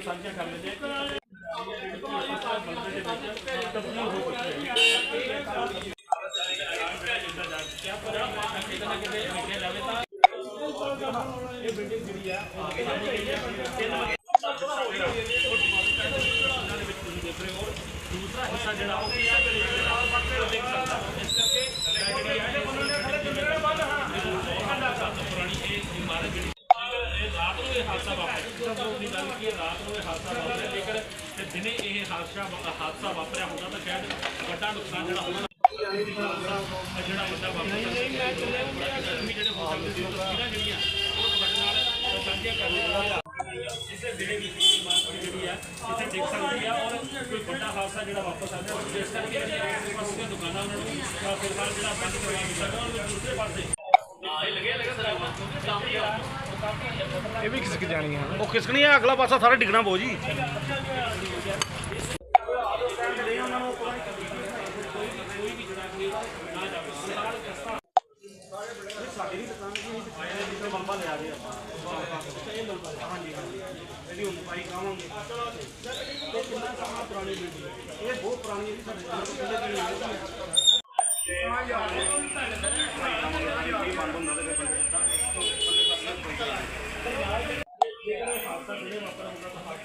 ਨਾਲ ਸਾਂਝਾ ਕਰ ਲੈਂਦੇ ਹਾਂ ਕਿ ਬੰਦੇ ਦੇ ਵਿੱਚ ਤਬਦੀਲ ਹੋ ਚੁੱਕੀ ਹੈ ਕਿਆ ਪਤਾ ਕਿਤੇ ਨਾ ਕਿਤੇ ਲਿਖਿਆ ਜਾਵੇ ਤਾਂ ਇਹ ਬਿਲਡਿੰਗ ਜਿਹੜੀ ਆ ਉਹ ਸਾਡੀ ਗਈ ਹੈ ਤਿੰਨ ਉਹਨਾਂ ਦੇ ਵਿੱਚ ਤੁਸੀਂ ਦੇਖ ਰਹੇ ਹੋ ਔਰ ਦੂਸਰਾ ਹਿੱਸਾ ਜਿਹੜਾ ਉਹ ਕੀ ਹੈ ਜਿਹੜਾ ਉਹ ਦੇਖ ਸਕਦਾ ਇਸ ਕਰਕੇ ਜਿਹੜੀ ਹੈ ਉਹਨਾਂ ਨੇ ਖੜੇ ਜਿਹੜੇ ਬੰਦ ਹਾਂ ਪੁਰਾਣੀ ਇਹ ਇਮਾਰਤ ਜਿਹੜੀ ਇਹ ਰਾਤ ਨੂੰ ਇਹ ਹਾਦਸਾ ਵਾਪਰਿਆ ਜਦੋਂ ਦੀ ਗੱਲ ਕੀ ਹੈ ਰਾਤ ਨੂੰ ਇਹ ਹਾਦਸਾ ਵਾਪਰਿਆ ਜੇਕਰ ਤੇ ਦਿਨੇ ਇਹ ਹਾਦਸਾ ਵਾਪਰਿਆ ਹੁੰਦਾ ਤਾਂ ਸ਼ਾਇਦ ਵੱਡਾ ਨੁਕਸਾਨ ਜਿਹੜਾ ਹੋਣਾ ਜਿਹੜਾ ਵੱਡਾ ਵਾਪਰਿਆ ਨਹੀਂ ਮੈਂ ਚੱਲਿਆ ਜਿਹੜੇ ਹੋ ਸਕਦੇ ਸੀ ਉਹ ਤਸਵੀਰਾਂ ਜਿਹੜੀਆਂ ਉਹ ਤੁਹਾਡੇ ਨਾਲ ਸਾਂਝੀਆਂ ਕਰ ਲਿਆ ਇਸੇ ਵੇਲੇ ਵੀ ਇਹ ਇਮਾਰਤ ਜਿਹੜੀ ਆ ਇੱਥੇ ਦੇਖ ਸਕਦੀ ਆ ਔਰ ਕੋਈ ਵੱਡਾ ਹਾਦਸਾ ਜਿਹੜਾ ਵਾਪਸ ਆ ਗਿਆ ਜਿਸ ਕਰਕੇ ਜਿਹੜੀਆਂ ਆਸ ਪਾਸ ਦੀਆਂ ਦੁਕਾਨਾਂ ਉਹਨਾਂ ਨੂੰ ਅ, ਫਿਲਹਾਲ ਜਿਹੜਾ ਬੰਦ ਕਰਵਾ ਦਿੱਤਾ ਗਿਆ। ਔਰ ਦੂਸਰੇ ਪਾਸੇ। ਇਹ ਲੱਗੇ ਲੱਗੇ ਸਰਾਵਾ ਕਾਫੀ ਆ। ਇਹ ਵੀ ਖਿਸਕ ਜਾਣੀ ਹੈ ਉਹ ਖਿਸਕਣੀ ਆ ਅਗਲਾ ਪਾਸਾ ਸਾਰਾ ਡਿੱਗਣਾ ਬੋ ਜੀ।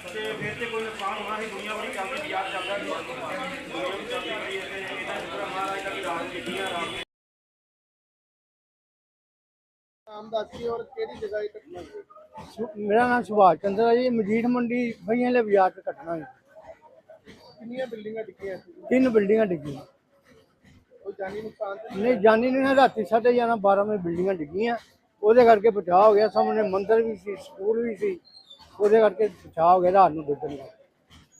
ਤੇ ਫਿਰ ਤੇ ਕੋਈ ਨੁਕਸਾਨ ਹੋਣਾ ਸੀ ਦੁਨੀਆ ਬੜੀ ਚੱਲਦੀ ਬਾਜ਼ਾਰ ਚੱਲਦਾ ਸੀ ਦੁਨੀਆ ਵੀ ਚੱਲਦੀ। ਬੜੀ ਹੈ ਤੇ ਇਹਦਾ ਸ਼ੁਕਰ ਹੈ ਨਾਮ ਦੱਸੀ ਔਰ ਕਿਹੜੀ ਜਗ੍ਹਾ ਇਹ ਘਟਨਾ ਹੋਈ? ਸੁ- ਮੇਰਾ ਨਾਮ ਸੁਭਾਸ਼ ਚੰਦਰ ਹੈ ਜੀ ਮਜੀਠ ਮੰਡੀ ਬਈਆਂ ਵਾਲੇ ਬਾਜ਼ਾਰ 'ਚ ਕੱਟਣਾ ਹੈ ਕਿੰਨੀਆਂ ਬਿਲਡਿੰਗਾਂ ਡਿੱਗੀਆਂ ਸੀ? ਤਿੰਨ ਬਿਲਡਿੰਗਾਂ ਡਿੱਗੀਆਂ। ਕੋਈ ਜਾਨੀ ਨੁਕਸਾਨ ਤੇ ਨਹੀਂ ਜਾਣੀ ਨਹੀਂ ਰਾਤੀ ਸਾਢੇ ਗਿਆਰਾਂ 12 ਵਜੇ ਬਿਲਡਿੰਗਾਂ ਡਿੱਗੀਆਂ। ਉਹਦੇ ਕਰਕੇ ਬਚਾਅ ਹੋ ਗਿਆ ਸਾਹਮਣੇ ਮੰਦਿਰ ਵੀ ਸੀ ਸਕੂਲ ਵੀ ਸੀ। ਉਹਦੇ ਕਰਕੇ ਬਚਾਅ ਹੋ ਗਿਆ ਰਾਤ ਨੂੰ ਡੁੱਬਣ ਦਾ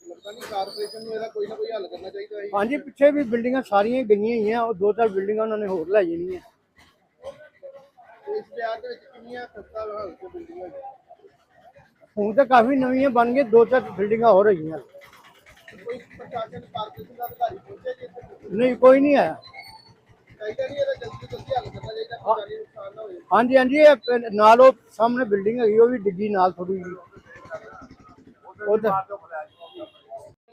ਲੱਗਦਾ ਨਹੀਂ ਕਾਰਪੋਰੇਸ਼ਨ ਨੂੰ ਇਹਦਾ ਕੋਈ ਨਾ ਕੋਈ ਹੱਲ ਕਰਨਾ ਚਾਹੀਦਾ ਹੈ। ਹਾਂਜੀ ਪਿੱਛੇ ਵੀ ਬਿਲਡਿੰਗਾਂ ਸਾਰੀਆਂ ਹੀ ਗਈਆਂ ਹੀ ਆ ਉਹ ਦੋ ਚਾਰ ਬਿਲਡਿੰਗਾਂ ਉਹਨਾਂ ਨੇ ਹੋਰ ਲੈ ਜਾਣੀਆਂ। ਇਸ ਬਿਆਨ ਦੇ ਵਿੱਚ ਕਿੰਨੀਆਂ ਖਸਤਾ ਹਾਲਤ ਦੀਆਂ ਬਿਲਡਿੰਗਾਂ ਨੇ? ਹੁਣ ਤਾਂ ਕਾਫੀ ਨਵੀਆਂ ਬਣ ਗਈਆਂ ਦੋ ਚਾਰ ਬਿਲਡਿੰਗਾਂ ਹੋਰ ਹੈਗੀਆਂ। ਕੋਈ ਪ੍ਰਸ਼ਾਸਨ ਕਾਰਪੋਰੇਸ਼ਨ ਦਾ ਅਧਿਕਾਰੀ ਪਹੁੰਚਿਆ ਜੀ ਇੱਥੇ? ਨਹੀਂ ਕੋਈ ਨਹੀਂ ਆਇਆ। ਚਾਹੀਦਾ ਨਹੀਂ ਇਹਦਾ ਜਲਦੀ ਤੋਂ ਜਲਦੀ ਹੱਲ ਕਰਨਾ ਚਾਹੀਦਾ ਕੋਈ ਜਾਨੀ ਨੁਕਸਾਨ ਨਾ ਹੋਵੇ ਹਾਂਜੀ ਹਾਂਜੀ ਇਹ ਪ- ਨਾਲ ਉਹ ਸਾਹਮਣੇ ਬਿਲਡਿੰਗ ਹੈਗੀ ਉਹ ਵੀ ਡਿੱਗੀ ਨਾਲ ਥੋੜੀ ਜੀ ਉਹ ਤਾਂ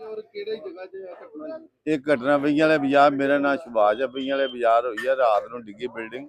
ਔਰ ਕਿਹੜੀ ਜਗ੍ਹਾ 'ਤੇ ਇਹ ਘਟਨਾ? ਹੋਈ ਇਹ ਘਟਨਾ ਪਈਆਂ ਵਾਲੇ ਬਾਜ਼ਾਰ ਮੇਰਾ ਨਾਮ ਸੁਭਾਸ਼ ਹੈ ਪਈਆਂ ਵਾਲੇ ਬਾਜ਼ਾਰ ਹੋਈ ਹੈ ਰਾਤ ਨੂੰ ਡਿੱਗੀ ਬਿਲਡਿੰਗ।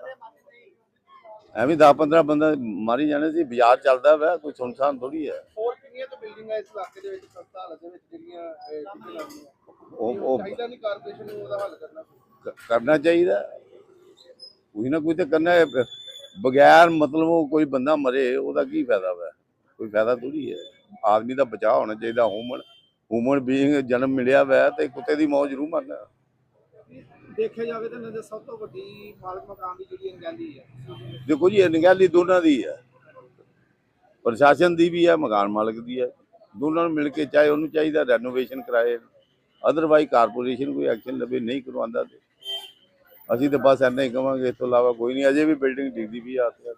ਐਵੇਂ 10 15 ਬੰਦਾ ਮਾਰੀ ਜਾਣੇ ਸੀ ਬਾਜ਼ਾਰ ਚੱਲਦਾ ਵਾ ਕੋਈ ਸੁਨਸਾਨ ਥੋੜੀ ਹੈ। ਹੋਰ ਕਿੰਨੀਆਂ ਕੁ ਬਿਲਡਿੰਗਾਂ ਇਸ ਇਲਾਕੇ ਦੇ ਵਿੱਚ ਖਸਤਾ ਹਾਲਤ ਦੇ ਵਿੱਚ ਜਿਹੜੀਆਂ ਲੱਗੀਆਂ ਉਹ ਉਹ ਚਾਹੀਦਾ ਨਹੀਂ ਕਾਰਪੋਰੇਸ਼ਨ ਨੂੰ ਉਹਦਾ ਹੱਲ ਕਰਨਾ? ਕਰਨਾ ਚਾਹੀਦਾ। ਕੋਈ ਨਾ ਕੋਈ ਤੇ ਕਰਨਾ ਬਗੈਰ ਮਤਲਬ ਉਹ ਕੋਈ ਬੰਦਾ ਮਰੇ ਉਹਦਾ ਕੀ ਫਾਇਦਾ ਵਾ? ਕੋਈ ਫਾਇਦਾ ਥੋੜੀ ਹੈ। ਆਦਮੀ ਦਾ ਬਚਾਅ ਹੋਣਾ ਚਾਹੀਦਾ ਹਿਊਮਨ ਹਿਊਮਨ ਬੀਇੰਗ ਜਨਮ ਮਿਲਿਆ ਵਾ ਤੇ ਕੁੱਤੇ ਦੀ ਮੌਤ ਜ਼ਰੂਰ ਮਰਨਾ। ਦੇਖਿਆ ਜਾਵੇ ਤਾਂ ਇਹਨਾਂ ਦੇ ਸਭ ਤੋਂ ਵੱਡੀ ਮਾਲਕ ਮਕਾਨ ਦੀ ਜਿਹੜੀ ਅਣਗਹਿਲੀ ਹੈ ਦੇਖੋ ਜੀ ਇਹ ਨਿਗਾਲੀ ਦੋਨਾਂ ਦੀ ਹੈ ਪ੍ਰਸ਼ਾਸਨ ਦੀ ਵੀ ਹੈ ਮਕਾਨ ਮਾਲਕ ਦੀ ਹੈ ਦੋਨਾਂ ਨੂੰ ਮਿਲ ਕੇ ਚਾਹੇ ਉਹਨੂੰ ਚਾਹੀਦਾ ਰੈਨੋਵੇਸ਼ਨ ਕਰਾਏ ਅਦਰਵਾਈਜ਼ ਕਾਰਪੋਰੇਸ਼ਨ ਕੋਈ ਐਕਸ਼ਨ ਲਵੇ ਨਹੀਂ ਕਰਵਾਉਂਦਾ ਤੇ ਅਸੀਂ ਤਾਂ ਬਸ ਇੰਨਾ ਹੀ ਕਵਾਂਗੇ ਇਸ ਤੋਂ ਇਲਾਵਾ ਕੋਈ ਨਹੀਂ ਅਜੇ ਵੀ ਬਿਲਡਿੰਗ ਡਿੱਗਦੀ ਵੀ ਆ ਆਸ-ਪਾਸ।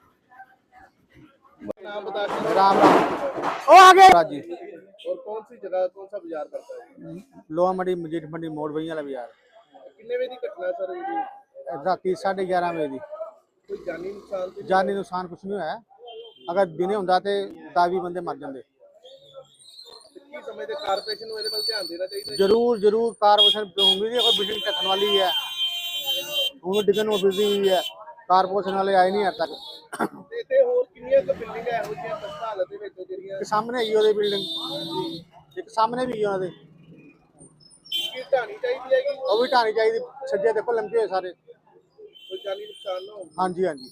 नाम बता दीजिए ਰਾਮ ਰਾਮ ਉਹ ਆ ਗਏ ਰਾਜੀ और कौन सी जगह कौन सा बाजार पड़ता है ਲੋਹਾ ਮੰਡੀ ਮਜੀਠ ਮੰਡੀ ਮੋੜ ਬਈਆਂ ਵਾਲਾ ਬਾਜ਼ਾਰ ਕਿੰਨੇ ਵਜੇ ਦੀ ਘਟਨਾ ਸਰ ਜੀ? ਰਾਤੀ 11:30 ਵਜੇ ਦੀ। ਕੋਈ ਜਾਨੀ ਨੁਕਸਾਨ ਤੇ ਜਾਨੀ ਨੁਕਸਾਨ ਕੁਝ ਨਹੀਂ ਹੋਇਆ। ਅਗਰ ਦਿਨੇ ਹੁੰਦਾ ਤੇ 10 ਬੰਦੇ ਮਰ ਜਾਂਦੇ। ਕੀ ਸਮੇਂ ਤੇ ਕਾਰਪੋਰੇਸ਼ਨ ਨੂੰ ਇਹਦੇ ਵੱਲ ਧਿਆਨ ਦੇਣਾ ਚਾਹੀਦਾ ਜ਼ਰੂਰ ਜ਼ਰੂਰ ਕਾਰਪੋਰੇਸ਼ਨ ਹੋਊਗੀ ਜੀ ਕੋਈ ਬਿਜਲੀ ਚੱਕਣ ਵਾਲੀ ਹੈ। ਹੁਣ ਡਿੱਗਣ ਨੂੰ ਬਿਜ਼ੀ ਹੋਈ ਹੈ। ਕਾਰਪੋਰੇਸ਼ਨ ਵਾਲੇ ਆਏ ਨਹੀਂ ਹਰ ਤੱਕ। ਤੇ ਤੇ ਹੋਰ ਕਿੰਨੀਆਂ ਕੁ ਬਿਲਡਿੰਗਾਂ ਇਹੋ ਜਿਹੀਆਂ ਖਸਤਾ ਹਾਲਤ ਦੇ ਵਿੱਚ ਜਿਹੜੀਆਂ ਇੱਕ ਸਾਹਮਣੇ ਹੀ ਉਹਦੇ ਬਿਲਡਿੰਗ। ਇੱਕ ਸਾਹਮਣੇ ਵੀ ਉਹਨਾਂ ਦੇ। ਢਾਣੀ ਚਾਹੀਦੀ ਉਹ ਵੀ ਢਾਣੀ ਚਾਹੀਦੀ ਸੱਜੇ ਦੇਖੋ ਲੰਬੇ ਹੋਏ ਸਾਰੇ। ਕੋਈ ਜਾਨੀ ਨੁਕਸਾਨ ਨਾ ਹੋਵੇ। ਹਾਂਜੀ ਹਾਂਜੀ।